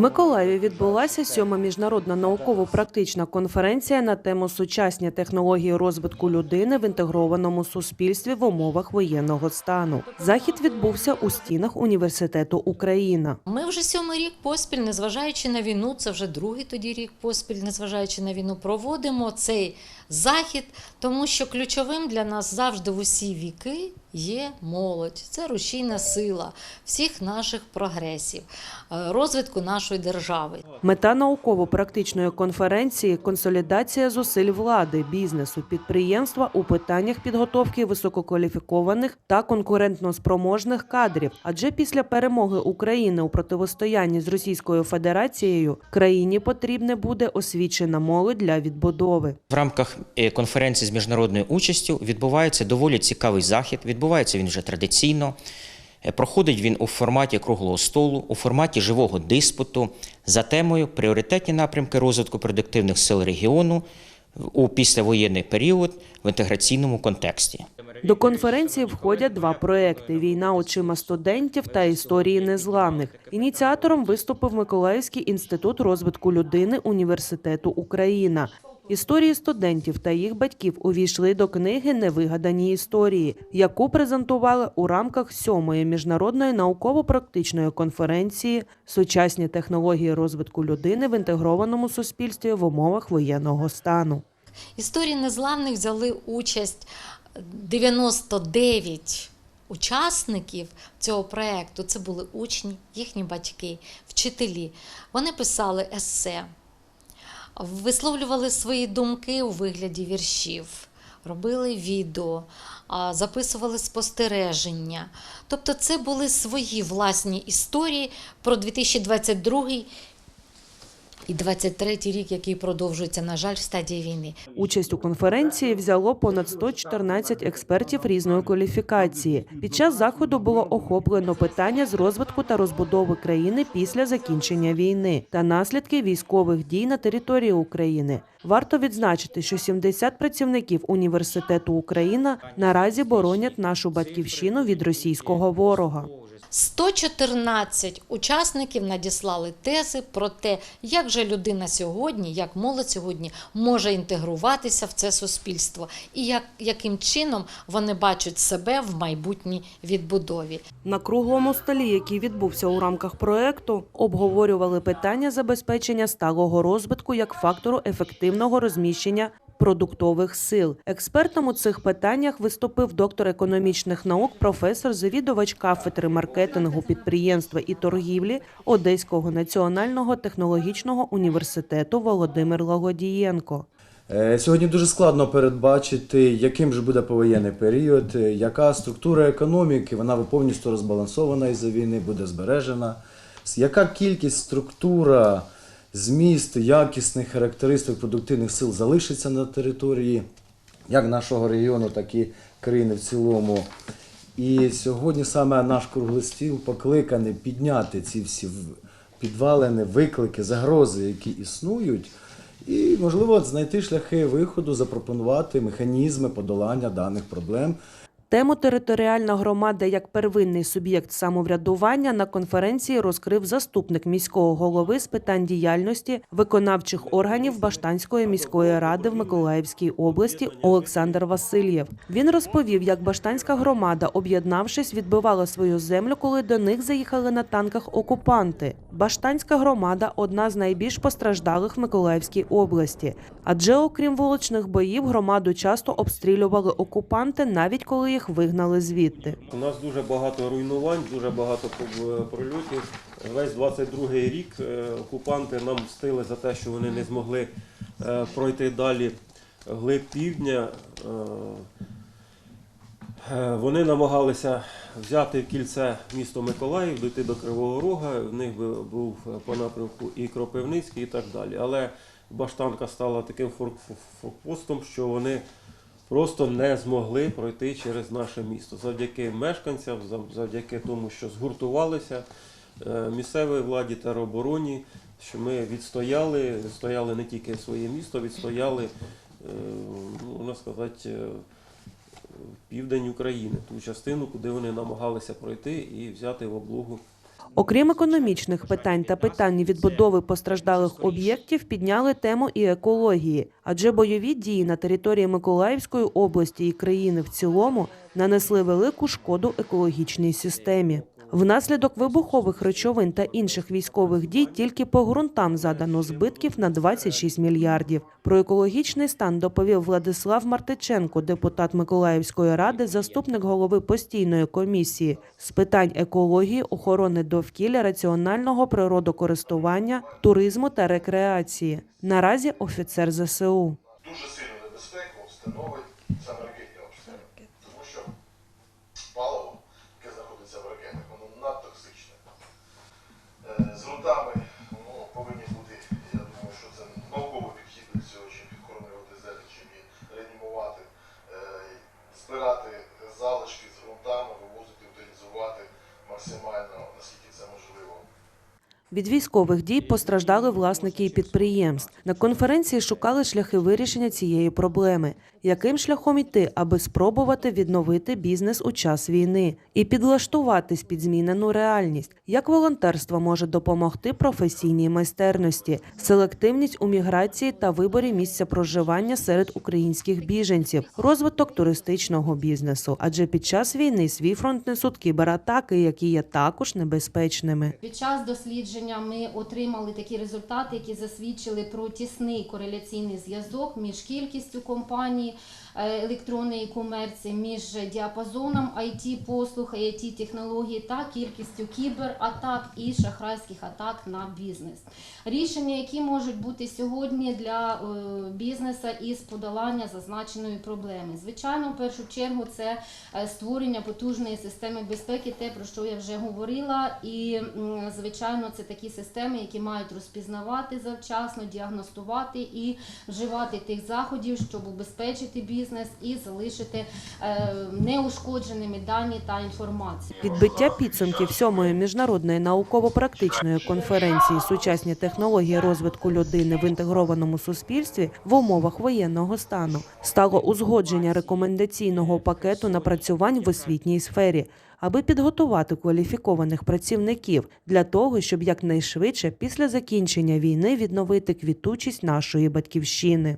Миколаєві відбулася сьома міжнародна науково-практична конференція на тему сучасні технології розвитку людини в інтегрованому суспільстві в умовах воєнного стану. Захід відбувся у стінах університету Україна. Ми вже сьомий рік поспіль, незважаючи на війну, це вже другий тоді рік поспіль, незважаючи на війну, проводимо цей захід, тому що ключовим для нас завжди в усі віки є молодь. Це рушійна сила всіх наших прогресів, е, розвитку нашої держави. Мета науково-практичної конференції консолідація зусиль влади, бізнесу, підприємства у питаннях підготовки висококваліфікованих та конкурентноспроможних кадрів. Адже після перемоги України у противостоянні з Російською Федерацією країні потрібне буде освічена молодь для відбудови. В рамках конференції з міжнародною участю відбувається доволі цікавий захід. Відбувається він вже традиційно. Е, Проходить він у форматі круглого столу, у форматі живого диспуту за темою пріоритетні напрямки розвитку продуктивних сил регіону у післявоєнний період в інтеграційному контексті. До конференції входять два проекти: війна очима студентів та історії незламних. Ініціатором виступив Миколаївський інститут розвитку людини університету Україна. Історії студентів та їх батьків увійшли до книги Невигадані історії, яку презентували у рамках сьомої міжнародної науково-практичної конференції Сучасні технології розвитку людини в інтегрованому суспільстві в умовах воєнного стану. Історії незламних взяли участь 99 учасників цього проєкту. Це були учні, їхні батьки, вчителі. Вони писали есе, висловлювали свої думки у вигляді віршів, робили відео, записували спостереження. Тобто це були свої власні історії про 2022 і 23 рік, який продовжується, на жаль, в стадії війни. Участь у конференції взяло понад 114 експертів різної кваліфікації. Під час заходу було охоплено питання з розвитку та розбудови країни після закінчення війни та наслідки військових дій на території України. Варто відзначити, що 70 працівників університету Україна наразі боронять нашу батьківщину від російського ворога. 114 учасників надіслали тези про те, як же людина сьогодні, як молодь сьогодні може інтегруватися в це суспільство, і як, яким чином вони бачать себе в майбутній відбудові. На круглому столі, який відбувся у рамках проекту, обговорювали питання забезпечення сталого розвитку як фактору ефективного розміщення продуктових сил. Експертом у цих питаннях виступив доктор економічних наук, професор, завідувач кафедри маркетингу, підприємства і торгівлі Одеського національного технологічного університету Володимир Лагодієнко. Е, Сьогодні дуже складно передбачити, яким же буде повоєнний період, е, яка структура економіки, вона повністю розбалансована із-за війни, буде збережена. Яка кількість, структура, зміст якісних характеристик продуктивних сил залишиться на території як нашого регіону, так і країни в цілому. І сьогодні саме наш круглий стіл покликаний підняти ці всі підвалини, виклики, загрози, які існують, і, можливо, знайти шляхи виходу, запропонувати механізми подолання даних проблем. Тему територіальна громада як первинний суб'єкт самоврядування на конференції розкрив заступник міського голови з питань діяльності виконавчих органів Баштанської міської ради в Миколаївській області Олександр Васильєв. Він розповів, як Баштанська громада, об'єднавшись, відбивала свою землю, коли до них заїхали на танках окупанти. Баштанська громада одна з найбільш постраждалих в Миколаївській області, адже окрім вуличних боїв, громаду часто обстрілювали окупанти, навіть коли їх вигнали звідти. У нас дуже багато руйнувань, дуже багато е, прольотів. Весь 22-й рік е, окупанти нам мстили за те, що вони не змогли е, пройти далі глиб півдня. Вони намагалися взяти в кільце місто Миколаїв, дійти до Кривого Рога. В них був по напрямку і Кропивницький, і так далі. Але Баштанка стала таким фор- форпостом, що вони просто не змогли пройти через наше місто. Завдяки мешканцям, зав- завдяки тому, що згуртувалися е, місцевої владі та обороні, що ми відстояли, відстояли не тільки своє місто, відстояли, е, ну, можна сказати, е, південь України, ту частину, куди вони намагалися пройти і взяти в облогу Окрім економічних питань та питань відбудови постраждалих об'єктів, підняли тему і екології, адже бойові дії на території Миколаївської області і країни в цілому нанесли велику шкоду екологічній системі. Внаслідок вибухових речовин та інших військових дій тільки по ґрунтам задано збитків на 26 мільярдів. Про екологічний стан доповів Владислав Мартиченко, депутат Миколаївської ради, заступник голови постійної комісії з питань екології, охорони довкілля, раціонального природокористування, туризму та рекреації. Наразі офіцер ЗСУ. дуже сильну небезпеку становить Від військових дій постраждали власники і підприємств. На конференції шукали шляхи вирішення цієї проблеми. Яким шляхом йти, аби спробувати відновити бізнес у час війни і підлаштуватись під змінену реальність? Як волонтерство може допомогти професійній майстерності, селективність у міграції та виборі місця проживання серед українських біженців, розвиток туристичного бізнесу? Адже під час війни свій фронт несуть кібератаки, які є також небезпечними. Під час дослідження ми отримали такі результати, які засвідчили про тісний кореляційний зв'язок між кількістю компаній е, електронної комерції, між діапазоном IT послуг, IT технологій та кількістю кібератак і шахрайських атак на бізнес. Рішення, які можуть бути сьогодні для е, бізнесу із подолання зазначеної проблеми. Звичайно, в першу чергу це е, створення потужної системи безпеки, те про що я вже говорила. І звичайно, це такі системи, які мають розпізнавати завчасно, діагностувати і вживати тих заходів, щоб убезпечити бізнес і залишити е, неушкодженими дані та інформацію. Підбиття підсумків сьомої міжнародної науково-практичної конференції Сучасні технології розвитку людини в інтегрованому суспільстві в умовах воєнного стану стало узгодження рекомендаційного пакету напрацювань в освітній сфері, аби підготувати кваліфікованих працівників для того, щоб якнайшвидше після закінчення війни відновити квітучість нашої батьківщини.